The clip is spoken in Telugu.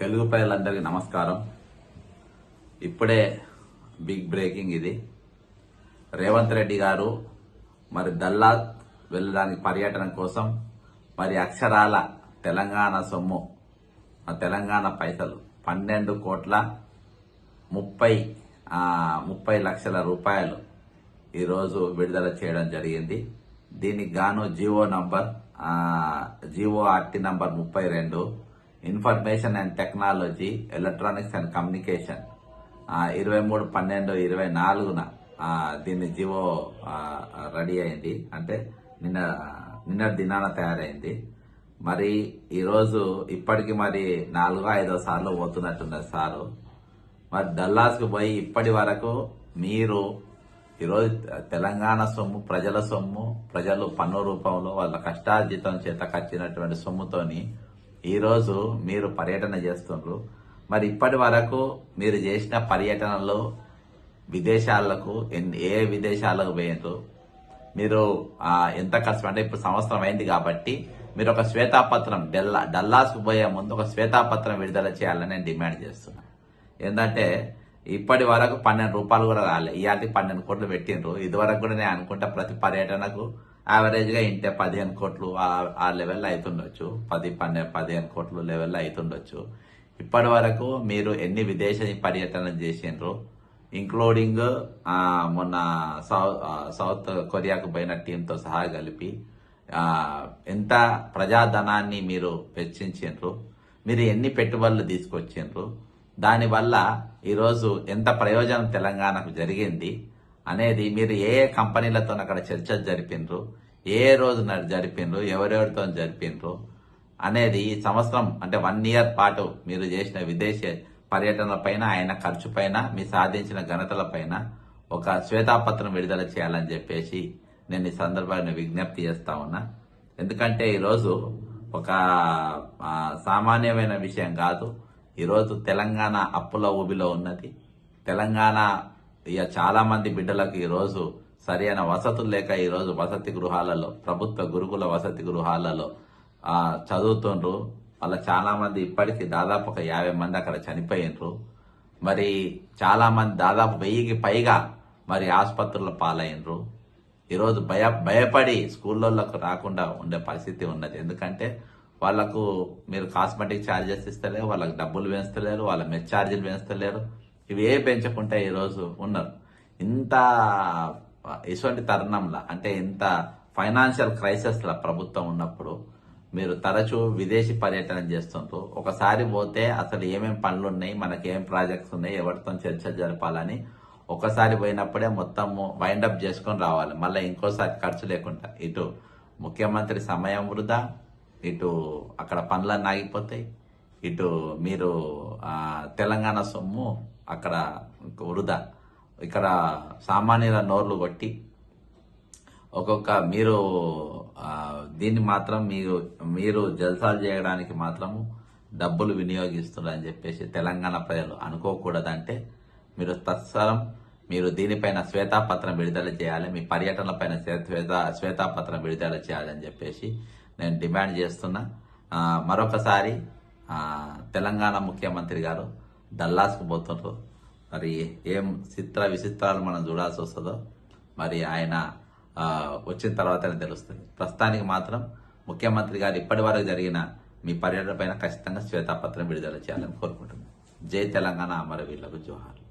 తెలుగు ప్రజలందరికీ నమస్కారం. ఇప్పుడే బిగ్ బ్రేకింగ్ ఇది. రేవంత్ రెడ్డి గారు మరి దల్లా వెళ్ళడానికి పర్యటన కోసం మరి అక్షరాల తెలంగాణ సొమ్ము తెలంగాణ పైసలు పన్నెండు కోట్ల ముప్పై ముప్పై లక్షల రూపాయలు ఈరోజు విడుదల చేయడం జరిగింది. దీనికి గాను GO number GO RT number ముప్పై రెండు information and technology electronics and communication ఇరవై మూడు పన్నెండు ఇరవై నాలుగున దీన్ని జివో రెడీ అయింది. అంటే నిన్న నిన్న దినాన తయారైంది. మరి ఈరోజు ఇప్పటికి మరి నాలుగో ఐదో సార్లు పోతున్నట్టున్నారు సారు. మరి డల్లాస్కి పోయి ఇప్పటి వరకు మీరు ఈరోజు తెలంగాణ సొమ్ము ప్రజల సొమ్ము ప్రజలు పన్ను రూపంలో వాళ్ళ కష్టార్జితం చేత కట్టినటువంటి సొమ్ముతోని ఈరోజు మీరు పర్యటన చేస్తున్నారు మరి ఇప్పటి వరకు మీరు చేసిన పర్యటనలో విదేశాలకు ఏ విదేశాలకు పోయినారు మీరు ఎంత కష్టం అంటే ఇప్పుడు సంవత్సరం అయింది కాబట్టి మీరు ఒక శ్వేతాపత్రం డెల్లా డల్లాస్కు పోయే ముందు ఒక శ్వేతాపత్రం విడుదల చేయాలని నేను డిమాండ్ చేస్తున్నా. ఏంటంటే ఇప్పటి వరకు పన్నెండు రూపాయలు కూడా రాలే. ఇవాళ పన్నెండు కోట్లు పెట్టిండ్రు. ఇదివరకు కూడా నేను అనుకుంటా ప్రతి పర్యటనకు యావరేజ్గా ఇంటే పదిహేను కోట్లు ఆ- లెవెల్లో అవుతుండొచ్చు పది పన్నెండు పదిహేను కోట్లు లెవెల్లో అవుతుండొచ్చు ఇప్పటి వరకు మీరు ఎన్ని విదేశ పర్యటనలు చేసిండ్రు ఇంక్లూడింగ్ మొన్న సౌత్ సౌత్ కొరియాకు పోయిన టీంతో సహా కలిపి ఎంత ప్రజాధనాన్ని మీరు వెచ్చించిండ్రు మీరు ఎన్ని పెట్టుబడులు తీసుకొచ్చిండ్రు దానివల్ల ఈరోజు ఎంత ప్రయోజనం తెలంగాణకు జరిగింది అనేది మీరు ఏ ఏ కంపెనీలతో అక్కడ చర్చలు జరిపిండ్రు ఏ రోజు న- జరిపిండ్రు ఎవరెవరితో జరిపిండ్రు అనేది ఈ సంవత్సరం అంటే వన్ ఇయర్ పాటు మీరు చేసిన విదేశీ పర్యటనల పైన ఆయన ఖర్చు పైన మీ సాధించిన ఘనతల పైన ఒక శ్వేతాపత్రం విడుదల చేయాలని చెప్పేసి నేను ఈ సందర్భాన్ని విజ్ఞప్తి చేస్తా ఉన్నా. ఎందుకంటే ఈరోజు ఒక సామాన్యమైన విషయం కాదు. ఈరోజు తెలంగాణ అప్పుల ఊబిలో ఉన్నది. తెలంగాణ ఇక చాలా మంది బిడ్డలకు ఈరోజు సరైన వసతులు లేక ఈరోజు వసతి గృహాలలో ప్రభుత్వ గురుకుల వసతి గృహాలలో చదువుతుండ్రు. వాళ్ళ చాలా మంది ఇప్పటికి దాదాపు ఒక యాభై మంది అక్కడ చనిపోయినరు. మరి చాలా మంది దాదాపు వెయ్యికి పైగా మరి ఆసుపత్రుల పాలైనరు. ఈరోజు భయ భయపడి స్కూళ్ళకు రాకుండా ఉండే పరిస్థితి ఉన్నది. ఎందుకంటే వాళ్ళకు మీరు కాస్మెటిక్ ఛార్జెస్ ఇస్తలేరు వాళ్ళకి డబ్బులు పెంచలేరు వాళ్ళ మెస్ ఛార్జీలు పెంచలేరు ఇవి ఏ పెంచకుండా ఈరోజు ఉన్నారు ఇంత ఇటువంటి తరుణంలో అంటే ఇంత ఫైనాన్షియల్ క్రైసిస్లో ప్రభుత్వం ఉన్నప్పుడు మీరు తరచూ విదేశీ పర్యటన చేస్తుంటారు ఒకసారి పోతే అసలు ఏమేం పనులు ఉన్నాయి మనకి ఏం ప్రాజెక్ట్స్ ఉన్నాయి ఎవరితో చర్చ జరపాలని ఒకసారి పోయినప్పుడే మొత్తం వైండప్ చేసుకొని రావాలి. మళ్ళీ ఇంకోసారి ఖర్చు లేకుండా. ఇటు ముఖ్యమంత్రి సమయం వృధా ఇటు అక్కడ పనులన్నీ ఆగిపోతాయి ఇటు మీరు తెలంగాణ సొమ్ము అక్కడ వృధా. ఇక్కడ సామాన్యుల నోర్లు కొట్టి ఒక్కొక్క మీరు దీన్ని మాత్రం మీరు మీరు జల్సాలు చేయడానికి మాత్రము డబ్బులు వినియోగిస్తున్నారని చెప్పేసి తెలంగాణ ప్రజలు అనుకోకూడదంటే మీరు తత్సరం మీరు దీనిపైన శ్వేతాపత్రం విడుదల చేయాలి మీ పర్యటనలపైన శ్వేత శ్వేతాపత్రం విడుదల చేయాలని చెప్పేసి నేను డిమాండ్ చేస్తున్నా. మరొకసారి తెలంగాణ ముఖ్యమంత్రి గారు డల్లాస్కు పోతుండ్రు మరి ఏం చిత్ర విచిత్రాలు మనం చూడాల్సి వస్తుందో మరి ఆయన వచ్చిన తర్వాతనే తెలుస్తుంది. ప్రస్తుతానికి మాత్రం ముఖ్యమంత్రి గారు ఇప్పటి వరకు జరిగిన మీ పర్యటన పైన ఖచ్చితంగా శ్వేతాపత్రం విడుదల చేయాలని కోరుకుంటున్నాను జై తెలంగాణ అమరవీరులకు జోహార్లు.